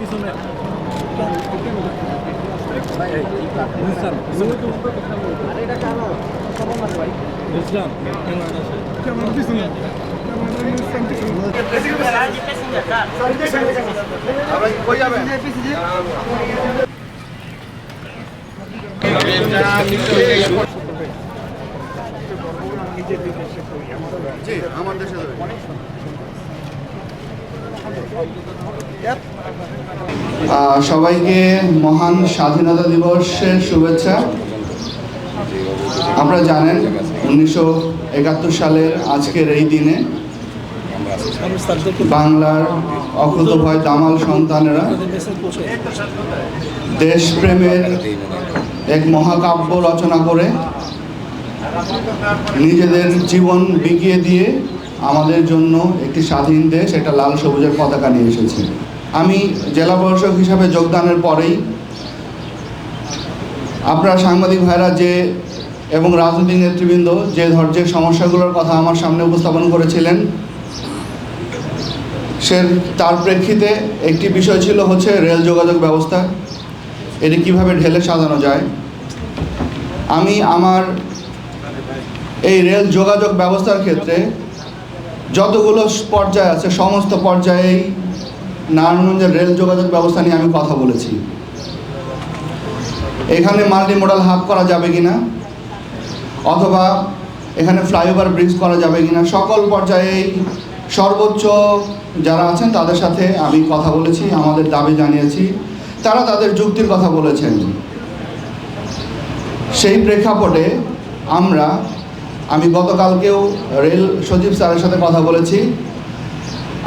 পিছনে। ইসলাম ক্যামেরার পিছনে? আহ, সবাইকে মহান স্বাধীনতা দিবসের শুভেচ্ছা। আপনারা জানেন, উনিশশো একাত্তর সালের আজকের এই দিনে বাংলার অকুত ভয় দামাল সন্তানেরা দেশপ্রেমের এক মহাকাব্য রচনা করে নিজেদের জীবন বিকিয়ে দিয়ে আমাদের জন্য একটি স্বাধীন দেশ একটা লাল সবুজের পতাকা নিয়ে এসেছে। আমি জেলা প্রশাসক হিসাবে যোগদানের পরেই আপনারা সাংবাদিক ভাইরা যে এবং রাজনৈতিক নেতৃবৃন্দ যে ধৈর্যের সমস্যাগুলোর কথা আমার সামনে উপস্থাপন করেছিলেন, সে তার প্রেক্ষিতে একটি বিষয় ছিল হচ্ছে রেল যোগাযোগ ব্যবস্থা। এটি কীভাবে ঢেলে সাজানো যায়? আমি আমার এই রেল যোগাযোগ ব্যবস্থার ক্ষেত্রে যতগুলো পর্যায় আছে, সমস্ত পর্যায়েই নারায়ণগঞ্জের রেল যোগাযোগ ব্যবস্থা নিয়ে আমি কথা বলেছি। এখানে মাল্টি মোডাল হাব করা যাবে কি না অথবা এখানে ফ্লাইওভার ব্রিজ করা যাবে কি না সকল পর্যায়েই সর্বোচ্চ যারা আছেন তাদের সাথে আমি কথা বলেছি, আমাদের দাবি জানিয়েছি, তারা তাদের যুক্তির কথা বলেছেন। সেই প্রেক্ষাপটে আমরা আমি গতকালকেও রেল সচিব স্যারের সাথে কথা বলেছি।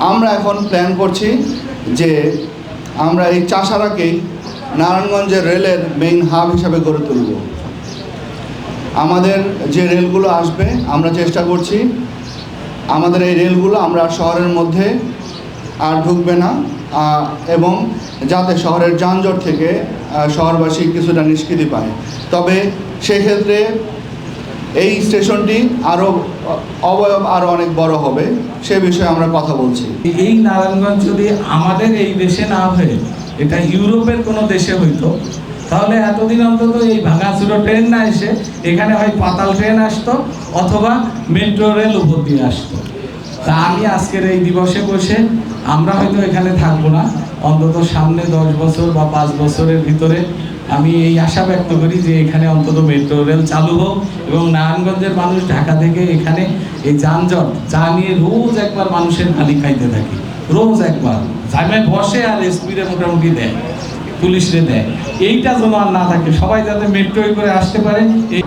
আমরা এখন প্ল্যান করছি যে আমরা এই চাষারাকেই নারায়ণগঞ্জের রেলের মেইন হাব হিসাবে গড়ে তুলব। আমাদের যে রেলগুলো আসবে, আমরা চেষ্টা করছি। আমাদের এই রেলগুলো আমরা শহরের মধ্যে আর ঢুকবে না এবং যাতে শহরের যানজট থেকে শহরবাসী কিছুটা নিষ্কৃতি পায়। তবে সেক্ষেত্রে এই স্টেশনটি আরও অবয়ব আরও অনেক বড় হবে, সে বিষয়ে আমরা কথা বলছি। এই নারায়ণগঞ্জ যদি আমাদের এই দেশে না হয়ে, এটা ইউরোপের কোনো দেশে হইতো, তাহলে এতদিন অন্তত এই ভাঙাচুরো ট্রেন না এসে, এখানে হয় পাতাল ট্রেন আসতো, অথবা মেট্রো রেল উপর দিয়ে আসতো। তা আমি আজকের এই দিবসে বসে আমরা হয়তো এখানে থাকব না। অন্তত সামনে দশ বছর বা পাঁচ বছরের ভিতরে আমি এই আশা ব্যক্ত করি যে এখানে অন্তত মেট্রো রেল চালু হোক এবং নারায়ণগঞ্জের মানুষ ঢাকা থেকে এখানে এই যানজট যা নিয়ে রোজ একবার মানুষের খালি খাইতে থাকে। রোজ একবার। জামে বসে আর স্পিডে মোটামুটি দেয়, পুলিশরে দেয়। এইটা যেন আর না থাকে, সবাই যাতে মেট্রোয় করে আসতে পারে, এই